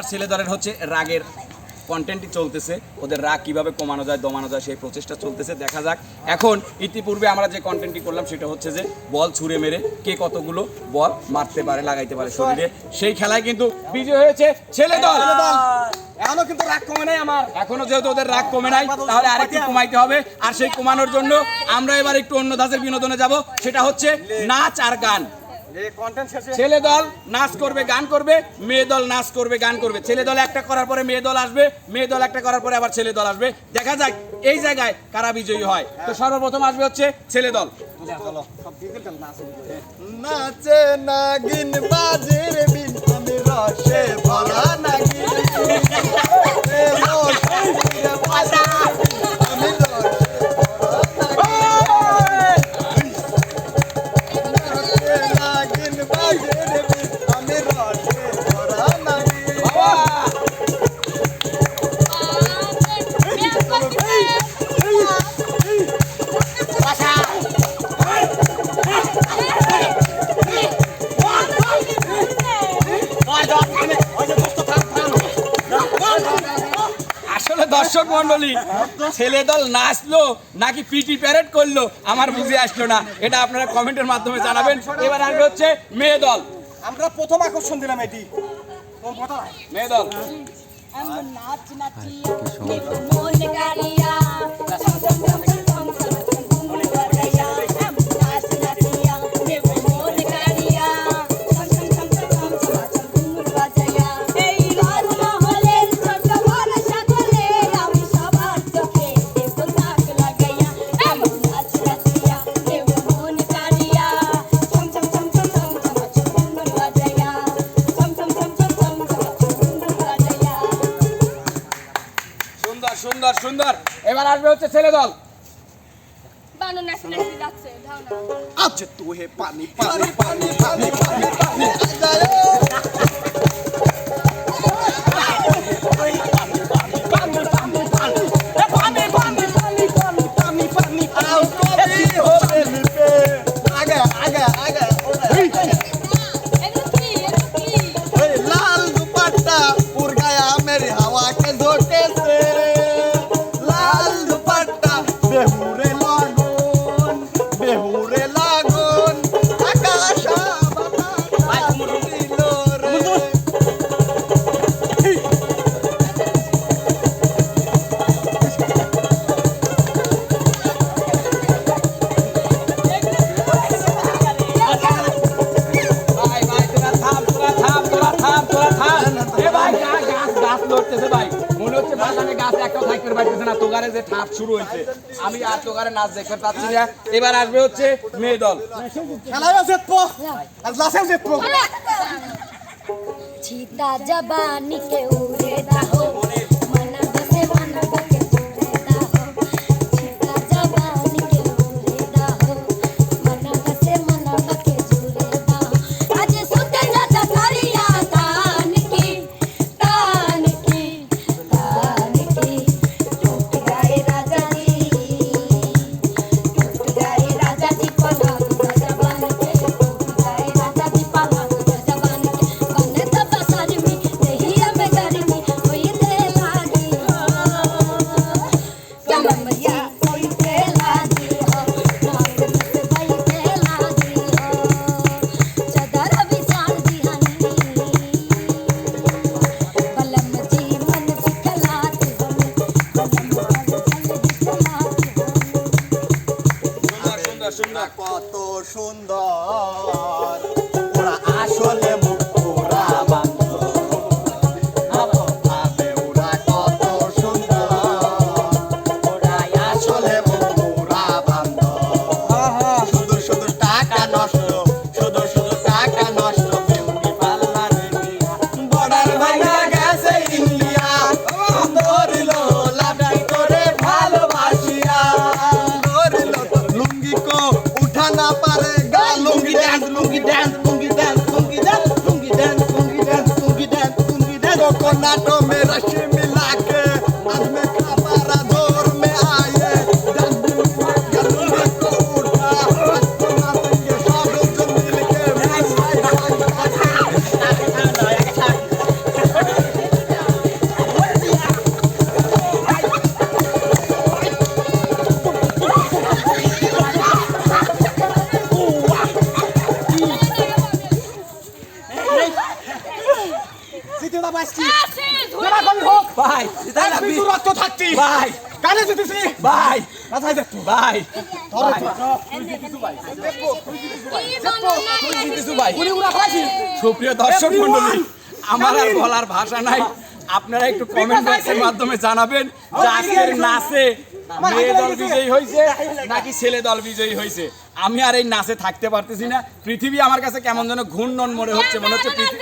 আর ছেলে দলের হচ্ছে রাগের কন্টেন্টই চলতেছে। ওদের রাগ কীভাবে কমানো যায় দমানো যায় সেই প্রচেষ্টা চলতেছে। দেখা যাক। এখন ইতিপূর্বে আমরা যে কন্টেন্টটি করলাম সেটা হচ্ছে যে বল ছুঁড়ে মেরে কে কতগুলো বল মারতে পারে লাগাইতে পারে শরীরে। সেই খেলায় কিন্তু বিজয় হয়েছে ছেলে দল। এখনও কিন্তু রাগ কমে নাই আমার। এখনও যেহেতু ওদের রাগ কমে নাই তাহলে আরেকটু কমাইতে হবে। আর সেই কমানোর জন্য আমরা এবার একটু অন্য ধাঁচের বিনোদনে যাব। সেটা হচ্ছে নাচ আর গান। ছেলে দল নাচ করবে গান করবে মেয়ে দল নাচ করবে গান করবে। ছেলে দল একটা করার পরে মেয়ে দল আসবে মেয়ে দল একটা করার পরে আবার ছেলে দল আসবে। দেখা যাক এই জায়গায় কারা বিজয়ী হয়। তো সর্বপ্রথম আসবে হচ্ছে ছেলে দল। নাচে। নাগিন বাজের আসলে দর্শক মন্ডলী ছেলে দল নাচলো নাকি পিটি প্যারেড করল আমার বুঝে আসলো না। এটা আপনারা কমেন্টের মাধ্যমে জানাবেন। এবার আসবে হচ্ছে মেয়ে দল। আমরা প্রথম আকর্ষণ দিলাম এটি। মেয়ে দল। এমন নাচ সুন্দর সুন্দর এবার আসবে হচ্ছে ছেলে দল বানর নাচি নাচি যাচ্ছে ধাও না আজ তু পানি পানি পানি পানি পানি পানি পাইতেছে না তোগারে যে ঠাপ শুরু হয়েছে আমি আর তোগারে নাচ দেখতে পাচ্ছি না। এবার আসবে হচ্ছে মেয়ে দল। চিতা জবানি কে উড়ে তাহো কত সুন্দর। ওরা আসলে ভাই এক বিন্দু রক্ত থাকতি ভাই। কানে যেতেছি ভাই মাথায় দেখতো ভাই। ভাই। উনি উড়া খাইছি সুপ্রিয় দর্শক মন্ডলী আমার আর বলার ভাষা নাই। আপনারা একটু কমেন্ট বক্সের মাধ্যমে জানাবেন যে আজকের নাচে মেয়ে দল বিজয়ী হয়েছে নাকি ছেলে দল বিজয়ী হয়েছে? আমি আর এই নাচে থাকতে পারতেছি না। পৃথিবী আমার কাছে কেমন যেন ঘূর্ণন মনে হচ্ছে মনে হচ্ছে পৃথিবী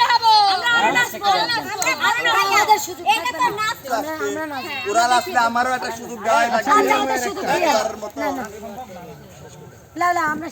ওরা আসলে আমারও একটা সুযোগ দেওয়া হয় নাকি? আচ্ছা, একটা সুযোগ দিয়ে দাও। করার মতো। না, না। লা, লা, আমরা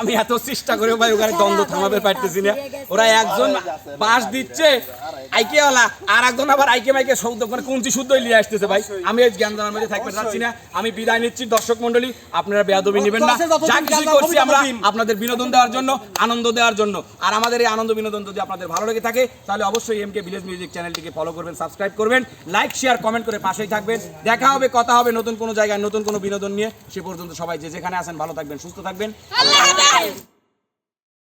আমি এত চেষ্টা করে ভাই ওখানে দ্বন্দ্ব থামাবে পারতেছি না। ওরা একজন বাস দিচ্ছে আইকেওয়ালা আর একজন আবার আইকে মাইকে শব্দ মানে কুঞ্চি শুদ্ধ লিয়ে আসতেছে ভাই। আমি এই জ্ঞান জানার মধ্যে থাকতে চাচ্ছি না আমি বিদায় নিচ্ছি দর্শক মন্ডলী আপনারা বেয়াদবি নেবেন না। যা কিছু করছি আমরা আপনাদের বিনোদন দেওয়ার জন্য আনন্দ দেওয়ার জন্য। আর আমাদের এই আনন্দ বিনোদন যদি আপনাদের ভালো লেগে থাকে তাহলে অবশ্যই এম কে ভিলেজ মিউজিক চ্যানেলটিকে ফলো করবেন সাবস্ক্রাইব করবেন লাইক শেয়ার কমেন্ট করে পাশেই থাকবেন। দেখা হবে কথা হবে নতুন কোনো জায়গায় নতুন কোনো বিনোদন নিয়ে। সে পর্যন্ত সবাই যে যেখানে আছেন ভালো থাকবেন সুস্থ থাকবেন। Yes!